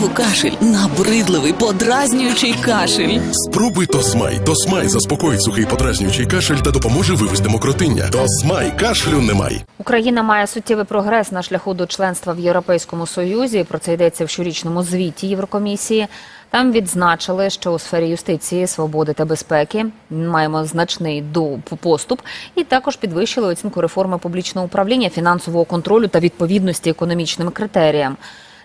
Знову кашель, набридливий, подразнюючий кашель. Спробуй Тосмай. Тосмай заспокоїть сухий подразнюючий кашель та допоможе вивести мокротиння. Тосмай кашлю немає. Україна має суттєвий прогрес на шляху до членства в Європейському Союзі. Про це йдеться в щорічному звіті Єврокомісії. Там відзначили, що у сфері юстиції, свободи та безпеки маємо значний до- поступ, і також підвищили оцінку реформи публічного управління, фінансового контролю та відповідності економічним критеріям.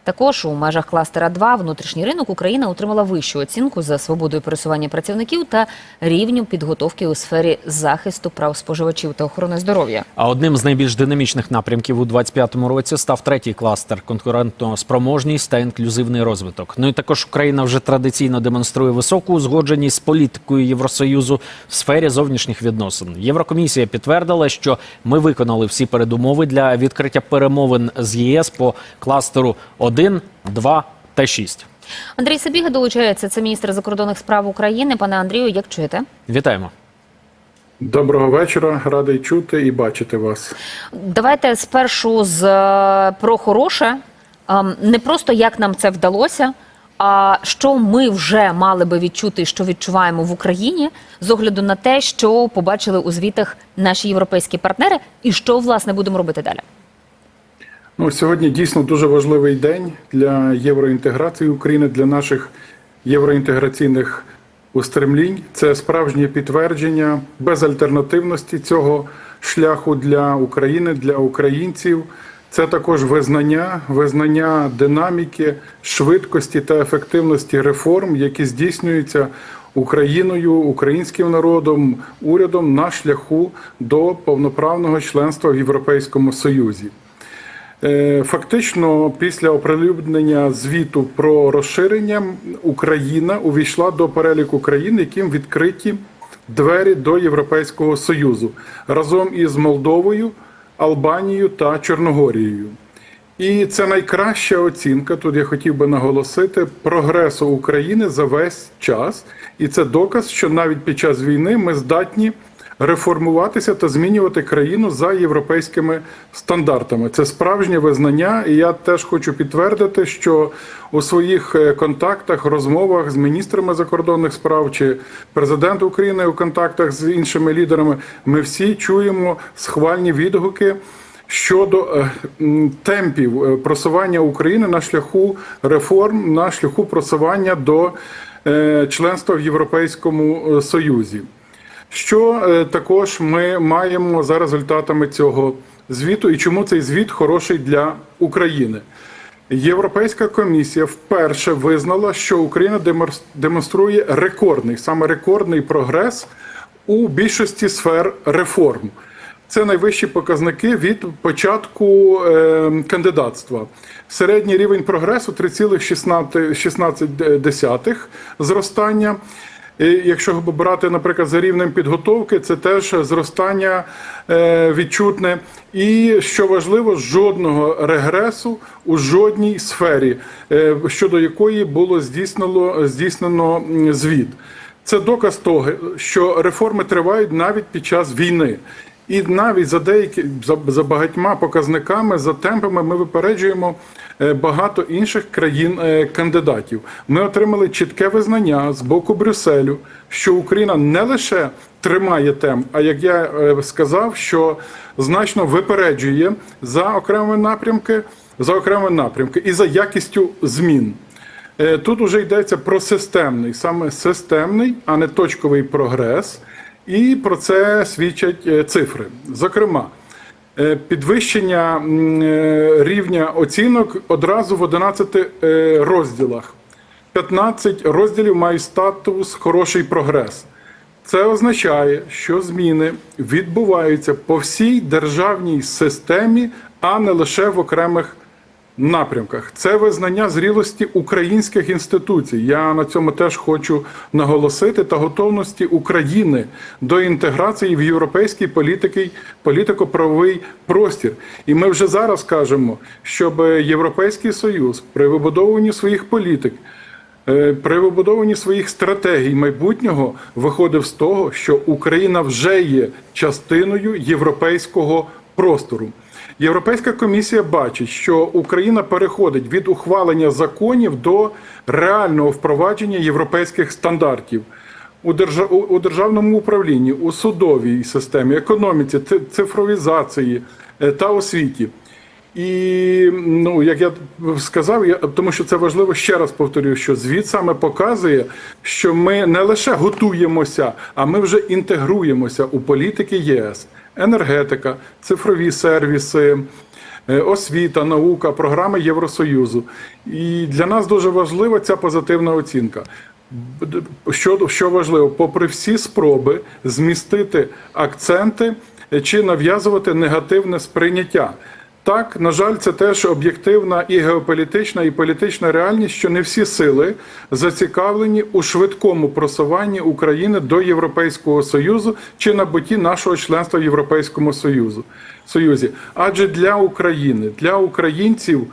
Також у межах кластера 2 внутрішній ринок Україна отримала вищу оцінку за свободою пересування працівників та рівню підготовки у сфері захисту прав споживачів та охорони здоров'я. А одним з найбільш динамічних напрямків у 2025 році став третій кластер конкурентно спроможність та інклюзивний розвиток. Ну і також Україна вже традиційно демонструє високу узгодженість з політикою Євросоюзу в сфері зовнішніх відносин. Єврокомісія підтвердила, що ми виконали всі передумови для відкриття перемовин з ЄС по кластеру 1, 2 та 6. Андрій Сабіга долучається. Це міністр закордонних справ України. Пане Андрію, як чуєте? Вітаємо. Доброго вечора, радий чути і бачити вас. Давайте спершу з е, про хороше. Ем, Не просто як нам це вдалося, а що ми вже мали би відчути, що відчуваємо в Україні, з огляду на те, що побачили у звітах наші європейські партнери, і що власне будемо робити далі. Ну, сьогодні дійсно дуже важливий день для євроінтеграції України, для наших євроінтеграційних устремлінь. Це справжнє підтвердження безальтернативності цього шляху для України, для українців. Це також визнання, визнання динаміки, швидкості та ефективності реформ, які здійснюються Україною, українським народом, урядом на шляху до повноправного членства в Європейському Союзі. Е, Фактично, після оприлюднення звіту про розширення Україна увійшла до переліку країн, яким відкриті двері до Європейського Союзу разом із Молдовою, Албанією та Чорногорією. І це найкраща оцінка. Тут я хотів би наголосити прогресу України за весь час. І це доказ, що навіть під час війни ми здатні реформуватися та змінювати країну за європейськими стандартами. Це справжнє визнання, і я теж хочу підтвердити, що у своїх е, контактах, розмовах з міністрами закордонних справ чи президент України у контактах з іншими лідерами, ми всі чуємо схвальні відгуки. Щодо е, темпів е, просування України на шляху реформ, на шляху просування до членства в Європейському Союзі. Що е, також ми маємо за результатами цього звіту, і чому цей звіт хороший для України? Європейська комісія вперше визнала, що Україна демонс- демонструє рекордний, саме рекордний прогрес у більшості сфер реформ. Це найвищі показники від початку е, кандидатства. Середній рівень прогресу 3,16 зростання. І Якщо брати, наприклад, за рівнем підготовки, це теж зростання е, відчутне. І що важливо, жодного регресу у жодній сфері, е, щодо якої було здійснено, здійснено звіт. Це доказ того, що реформи тривають навіть під час війни. І навіть за деякі за, за багатьма показниками, за темпами, ми випереджуємо багато інших країн е. Ми отримали чітке визнання з боку Брюсселю, що Україна не лише тримає темп, а як я е, сказав, що значно випереджує за окремі напрямки, за окремі напрямки і за якістю змін. Е, Тут уже йдеться про системний, саме системний, а не точковий прогрес. І про це свідчать е, цифри. Зокрема, е, підвищення е, рівня оцінок одразу в 11 е, розділах. 15 розділів мають статус хороший прогрес. Це означає, що зміни відбуваються по всій державній системі, а не лише в окремих напрямках. Це визнання зрілості українських інституцій. Я на цьому теж хочу наголосити та готовності України до інтеграції в європейський політико-правовий простір. І ми вже зараз кажемо, щоб Європейський Союз при вибудовуванні своїх політик. е, При вибудовуванні своїх стратегій майбутнього виходив з того, що Україна вже є частиною європейського простору. Європейська комісія бачить, що Україна переходить від ухвалення законів до реального впровадження європейських стандартів у, держа- у- у державному управлінні, у судовій системі, економіці, цифровізації е, та освіті. І ну, як я сказав, я тому що це важливо ще раз повторюю, що звіт саме показує, що ми не лише готуємося, а ми вже інтегруємося у політики ЄС, енергетика, цифрові сервіси. е, Освіта, наука, програми Євросоюзу. І для нас дуже важлива ця позитивна оцінка. Що, що важливо, попри всі спроби змістити акценти чи нав'язувати негативне сприйняття. Так, на жаль, це теж об'єктивна і геополітична, і політична реальність, що не всі сили зацікавлені у швидкому просуванні України до Європейського Союзу чи набутті нашого членства в Європейському Союзу. Союзі. Адже для України, для українців,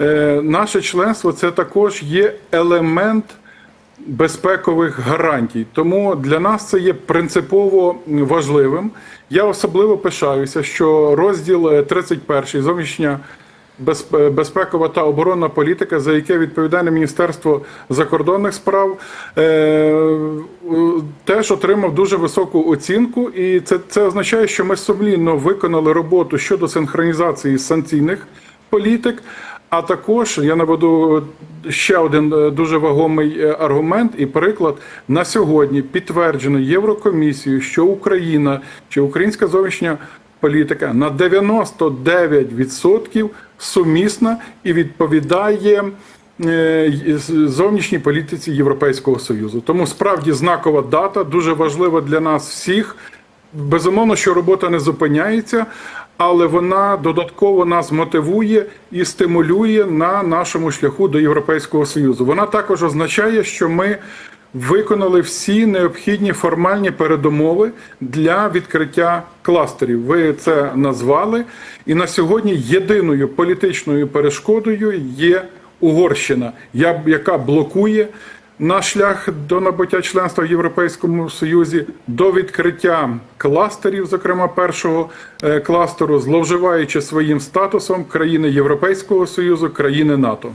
е, наше членство це також є елемент безпекових гарантій. Тому для нас це є принципово важливим. Я особливо пишаюся, що розділ е, 31 зовнішня безпекова та оборонна політика, за яке відповідальне Міністерство закордонних справ, е, теж отримав дуже високу оцінку, і це, це означає, що ми сумлінно виконали роботу щодо синхронізації санкційних політик. А також я наведу ще один е, дуже вагомий е, аргумент і приклад на сьогодні підтверджено Єврокомісією, що Україна чи українська зовнішня політика на 99% сумісна і відповідає е, зовнішній політиці Європейського Союзу. Тому справді знакова дата дуже важлива для нас всіх. Безумовно, що робота не зупиняється, але вона додатково нас мотивує і стимулює на нашому шляху до Європейського Союзу. Вона також означає, що ми виконали всі необхідні формальні передумови для відкриття кластерів. Ви це назвали. І на сьогодні єдиною політичною перешкодою є Угорщина, яка блокує наш шлях до набуття членства в Європейському Союзі, до відкриття кластерів, зокрема першого е, кластеру, зловживаючи своїм статусом країни Європейського Союзу, країни НАТО.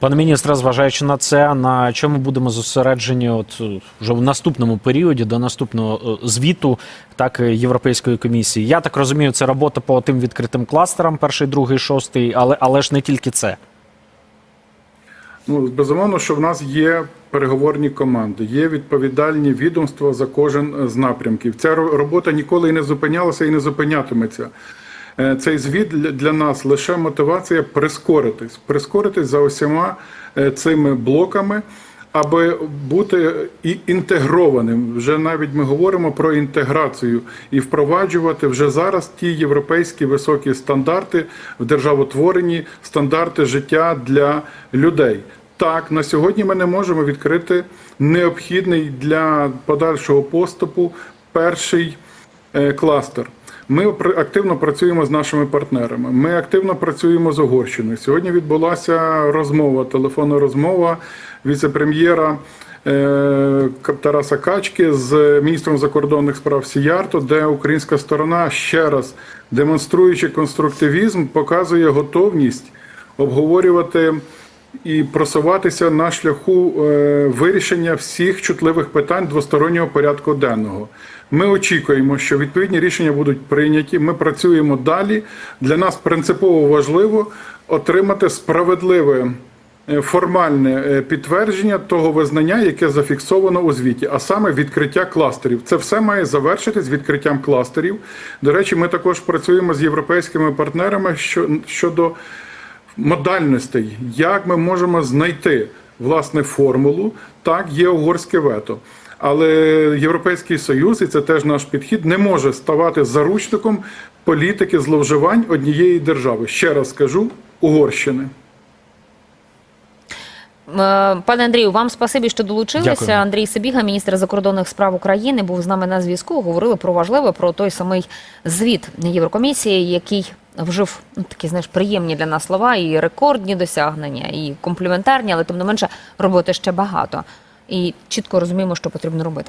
Пане міністре, зважаючи на це, на чому будемо зосереджені, от е, вже в наступному періоді до наступного е, звіту, так Європейської комісії. Я так розумію, це робота по тим відкритим кластерам, перший, другий, шостий, але але ж не тільки це. Ну, безумовно, що в нас є переговорні команди, є відповідальні відомства за кожен з напрямків. Ця робота ніколи і не зупинялася і не зупинятиметься. Е, Цей звіт для- нас лише мотивація прискоритись, прискоритись за усіма е, цими блоками, аби бути і інтегрованим. Вже навіть ми говоримо про інтеграцію і впроваджувати вже зараз ті європейські високі стандарти в державотворенні, стандарти життя для людей. Так, на сьогодні ми не можемо відкрити необхідний для подальшого поступу перший е, кластер. Ми активно працюємо з нашими партнерами. Ми активно працюємо з Угорщиною. Сьогодні відбулася розмова, телефонна розмова віце-прем'єра е, Тараса Качки з міністром закордонних справ Сіярто, де українська сторона ще раз демонструючи конструктивізм, показує готовність обговорювати і просуватися на шляху е, вирішення всіх чутливих питань двостороннього порядку денного. Ми очікуємо, що відповідні рішення будуть прийняті. Ми працюємо далі. Для нас принципово важливо отримати справедливе. е, Формальне е, підтвердження того визнання, яке зафіксовано у звіті, а саме відкриття кластерів. Це все має завершитись відкриттям кластерів. До речі, ми також працюємо з європейськими партнерами що- щодо модальностей, як ми можемо знайти власне формулу. Так, є угорське вето. Але Європейський Союз, і це теж наш підхід, не може ставати заручником політики зловживань однієї держави. Ще раз скажу Угорщини. Е, Пане Андрію, вам спасибі, що долучилися. Дякую. Андрій Сибіга, міністр закордонних справ України, був з нами на зв'язку. Говорили про важливе, про той самий звіт Єврокомісії, який вжив ну, такі знаєш приємні для нас слова, і рекордні досягнення, і компліментарні, але тим не менше роботи ще багато. І чітко розуміємо, що потрібно робити.